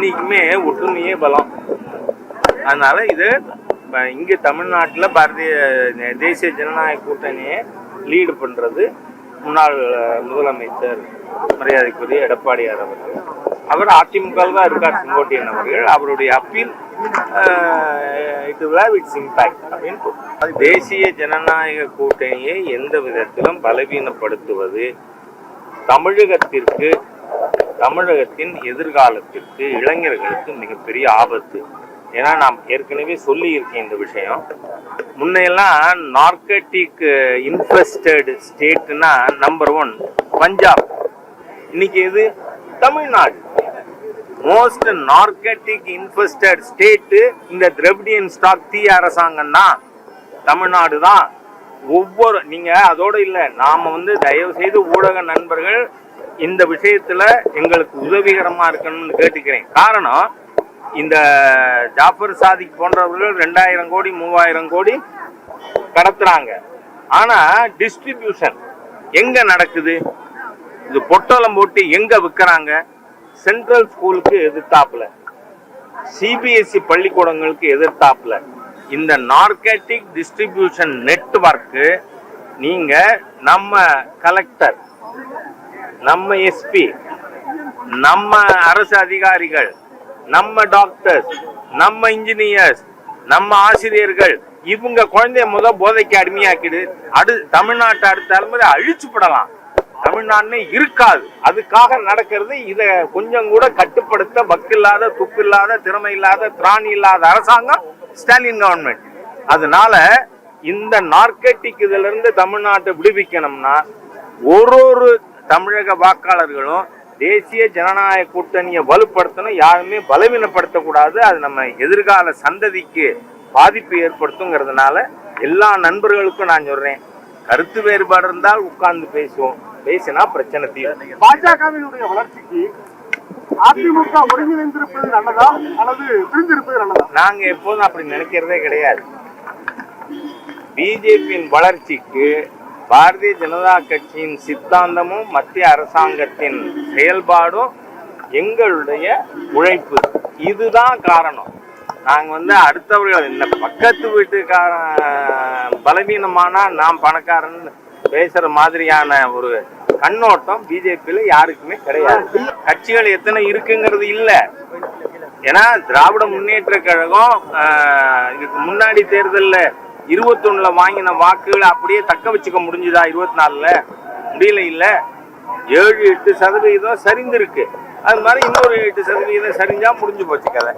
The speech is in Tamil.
இன்னைக்குமே ஒற்றுமையே பலம். அதனால இது இங்கே தமிழ்நாட்டில் பாரதிய தேசிய ஜனநாயக கூட்டணியை லீடு பண்றது முன்னாள் முதலமைச்சர் மரியாதைக்குரிய எடப்பாடியார் அவர்கள். அவர் அதிமுக தான் இருக்கார் செங்கோட்டையன் அவர்கள். அவருடைய appeal it have its impact அப்படின்னு தேசிய ஜனநாயக கூட்டணியை எந்த விதத்திலும் பலவீனப்படுத்துவது தமிழகத்திற்கு தமிழகத்தின் எதிர்காலத்திற்கு இளைஞர்களுக்கு மிகப்பெரிய ஆபத்து. ஏன்னா நாம் ஏற்கனவே சொல்லி இருக்கேன் இந்த விஷயம். முன்னையெல்லாம் நார்கட்டிக் இன்ஃபெஸ்டட் ஸ்டேட்னா நம்பர் ஒன் பஞ்சாப். இன்னைக்கு எது? Tamil Nadu. Most narcotic infested state இந்த திரவிடியன் ஸ்டாக் தீ அரசாங்கம் தான் தமிழ்நாடு தான். ஒவ்வொரு நீங்க அதோட இல்ல நாம வந்து தயவு செய்து ஊடக நண்பர்கள் இந்த விஷயத்துல எங்களுக்கு உதவிகரமா இருக்கணும்னு கேட்டுக்கிறேன். காரணம் இந்த ஜாஃபர் சாதிக் போன்றவர்கள் ரெண்டாயிரம் கோடி மூவாயிரம் கோடி கடத்துறாங்க. ஆனா டிஸ்ட்ரிபியூஷன் எங்க நடக்குது? இது பொட்டலம் போட்டு எங்க விற்கிறாங்க சென்ட்ரல் ஸ்கூலுக்கு எதிர்த்தாப்புல. சிபிஎஸ்இ பள்ளிக்கூடங்களுக்கு எதிர்த்தாப்புல. இந்த நார்கட்டிக் டிஸ்ட்ரிபியூஷன் நெட்வொர்க்கு நீங்க நம்ம கலெக்டர் நம்ம எஸ்பி நம்ம அரசு அதிகாரிகள் நம்ம டாக்டர்ஸ் நம்ம இன்ஜினியர்ஸ் நம்ம ஆசிரியர்கள் இவங்க குழந்தைய முத போதைக்கு அடிமையாக்கிடு அடு தமிழ்நாட்டை அடுத்த தலைமுறை அழிச்சுப்படலாம் தமிழ்நாடுனே இருக்காது. அதுக்காக நடக்கிறது இதை கொஞ்சம் கூட கட்டுப்படுத்த வக்கில்லாத துப்பில்லாத திறமை இல்லாத திராணி இல்லாத அரசாங்கம் ஸ்டாலின் கவர்மெண்ட் அதனால இந்த நார்கெட்டிக் இதுல இருந்து தமிழ்நாட்டை விடுவிக்கணும்னா ஒரு ஒரு தமிழக வாக்காளர்களும் தேசிய ஜனநாயக கூட்டணியை வலுப்படுத்தணும் யாருமே பலவீனப்படுத்தக்கூடாது. அது நம்ம எதிர்கால சந்ததிக்கு பாதிப்பு ஏற்படுத்துங்கிறதுனால எல்லா நண்பர்களுக்கும் நான் சொல்றேன். கருத்து வேறுபாடு இருந்தால் உட்கார்ந்து பேசுவோம். பேசினா பிரச்சனை தீரும். பாஜகவினுடைய வளர்ச்சிக்கு அதிமுக ஒருங்கிணைந்திருப்பது நல்லதா அல்லது பிரிந்திருப்பது நல்லதா? நாங்க எப்போதும் அப்படி நினைக்கிறதே கிடையாது. பிஜேபியின் வளர்ச்சிக்கு பாரதிய ஜனதா கட்சியின் சித்தாந்தமும் மத்திய அரசாங்கத்தின் செயல்பாடும் எங்களுடைய உழைப்பு. இதுதான் காரணம். நாங்க வந்து அடுத்தவர்கள் இந்த பக்கத்து வீட்டுக்காரன் பலவீனமானா நாம் பணக்காரன் பேசுற மாதிரியான ஒரு கண்ணோட்டம் பிஜேபியில யாருக்குமே கிடையாது. கட்சிகள் எத்தனை இருக்குங்கிறது இல்ல. ஏன்னா திராவிட முன்னேற்ற கழகம் ஆஹ், இதுக்கு முன்னாடி தேர்தலில் இருபத்தொன்னுல வாங்கின வாக்குகளை அப்படியே தக்க வச்சுக்க முடிஞ்சுதா இருபத்தி நாலுல முடியல இல்ல. ஏழு எட்டு சதவீதம் சரிந்திருக்கு. அது மாதிரி இன்னொரு எட்டு சதவீதம் சரிஞ்சா முடிஞ்சு போச்சு கதை.